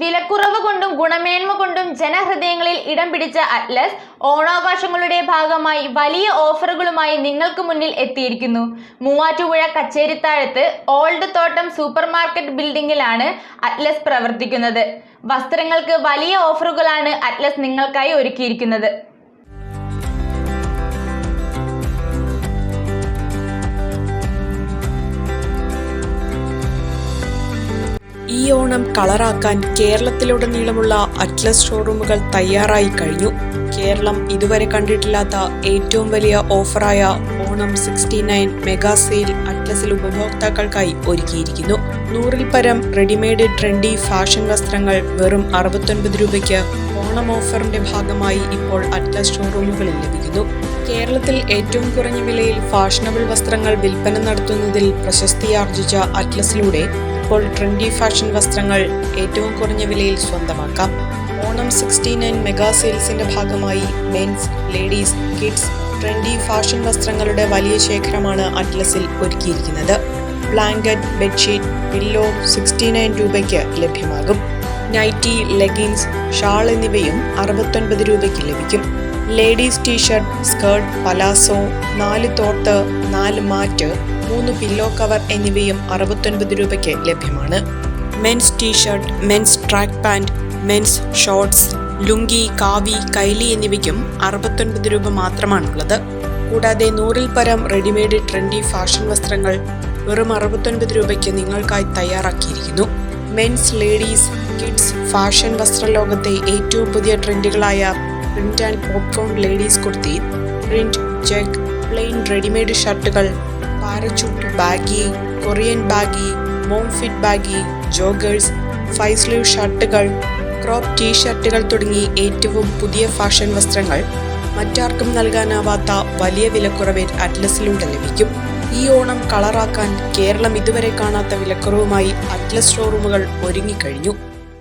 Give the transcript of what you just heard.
വിലക്കുറവ് കൊണ്ടും ഗുണമേന്മ കൊണ്ടും ജനഹൃദയങ്ങളിൽ ഇടം പിടിച്ച അറ്റ്ലസ് ഓണാഘോഷങ്ങളുടെ ഭാഗമായി വലിയ ഓഫറുകളുമായി നിങ്ങൾക്ക് മുന്നിൽ എത്തിയിരിക്കുന്നു. മൂവാറ്റുപുഴ കച്ചേരിത്താഴത്ത് ഓൾഡ് തോട്ടം സൂപ്പർ മാർക്കറ്റ് ബിൽഡിംഗിലാണ് അറ്റ്ലസ് പ്രവർത്തിക്കുന്നത്. വസ്ത്രങ്ങൾക്ക് വലിയ ഓഫറുകളാണ് അറ്റ്ലസ് നിങ്ങൾക്കായി ഒരുക്കിയിരിക്കുന്നത്. ഓണം കളറാക്കാൻ കേരളത്തിലുടനീളമുള്ള അറ്റ്ലസ് ഷോറൂമുകൾ തയ്യാറായി കഴിഞ്ഞു. കേരളം ഇതുവരെ കണ്ടിട്ടില്ലാത്ത ഏറ്റവും വലിയ ഓഫറായ Onam sixty nine mega sale അറ്റ്ലസിൽ ഉപഭോക്താക്കൾക്കായി ഒരുക്കിയിരിക്കുന്നു. നൂറിൽ പരം റെഡിമെയ്ഡ് ട്രെൻഡി ഫാഷൻ വസ്ത്രങ്ങൾ വെറും അറുപത്തൊൻപത് രൂപയ്ക്ക് ഓണം ഓഫറിന്റെ ഭാഗമായി ഇപ്പോൾ അറ്റ്ലസ് ഷോറൂമുകളിൽ ലഭിക്കുന്നു. കേരളത്തിൽ ഏറ്റവും കുറഞ്ഞ വിലയിൽ ഫാഷനബിൾ വസ്ത്രങ്ങൾ വിൽപ്പന നടത്തുന്നതിൽ പ്രശസ്തിയാർജിച്ച അറ്റ്ലസിലൂടെ ഇപ്പോൾ ട്രെൻഡി ഫാഷൻ വസ്ത്രങ്ങൾ ഏറ്റവും കുറഞ്ഞ വിലയിൽ സ്വന്തമാക്കാം. ഓണം സിക്സ്റ്റി നയൻ മെഗാ സെയിൽസിന്റെ ഭാഗമായി men's ladies kids trendy fashion വസ്ത്രങ്ങളുടെ വലിയ ശേഖരമാണ് അറ്റ്ലസിൽ ഒരുക്കിയിരിക്കുന്നത്. Blanket bedsheet pillow sixty nine രൂപയ്ക്ക് ലഭ്യമാകും. നൈറ്റി ലെഗിൻസ് ഷാൾ എന്നിവയും അറുപത്തൊൻപത് രൂപയ്ക്ക് ലഭിക്കും. ലേഡീസ് ടീഷർട്ട് സ്കേർട്ട് പലാസോ നാല് തോർത്ത് നാല് മാറ്റ് മൂന്ന് പില്ലോ കവർ എന്നിവയും അറുപത്തൊൻപത് രൂപയ്ക്ക് ലഭ്യമാണ്. Men's T shirt men's track pant men's shorts lungi കാവി കൈലി എന്നിവയ്ക്കും അറുപത്തൊൻപത് രൂപ മാത്രമാണുള്ളത്. കൂടാതെ നൂറിൽ പരം റെഡിമെയ്ഡ് ട്രെൻഡി ഫാഷൻ വസ്ത്രങ്ങൾ വെറും അറുപത്തൊൻപത് രൂപയ്ക്ക് നിങ്ങൾക്കായി തയ്യാറാക്കിയിരിക്കുന്നു. മെൻസ് ലേഡീസ് കിഡ്സ് ഫാഷൻ വസ്ത്രലോകത്തെ ഏറ്റവും പുതിയ ട്രെൻഡുകളായ print and popcorn ladies kurti print check plain readymade ഷർട്ടുകൾ parachute baggy Korean baggy mom fit baggy joggers five sleeve ഷർട്ടുകൾ crop tee ഷർട്ടുകൾ തുടങ്ങി ഏറ്റവും പുതിയ ഫാഷൻ വസ്ത്രങ്ങൾ മറ്റാർക്കും നൽകാനാവാത്ത വലിയ വിലക്കുറവിൽ അറ്റ്ലസിലൂടെ ലഭിക്കും. ഈ ഓണം കളറാക്കാൻ കേരളം ഇതുവരെ കാണാത്ത വിലക്കുറവുമായി അറ്റ്ലസ് ഷോറൂമുകൾ ഒരുങ്ങിക്കഴിഞ്ഞു.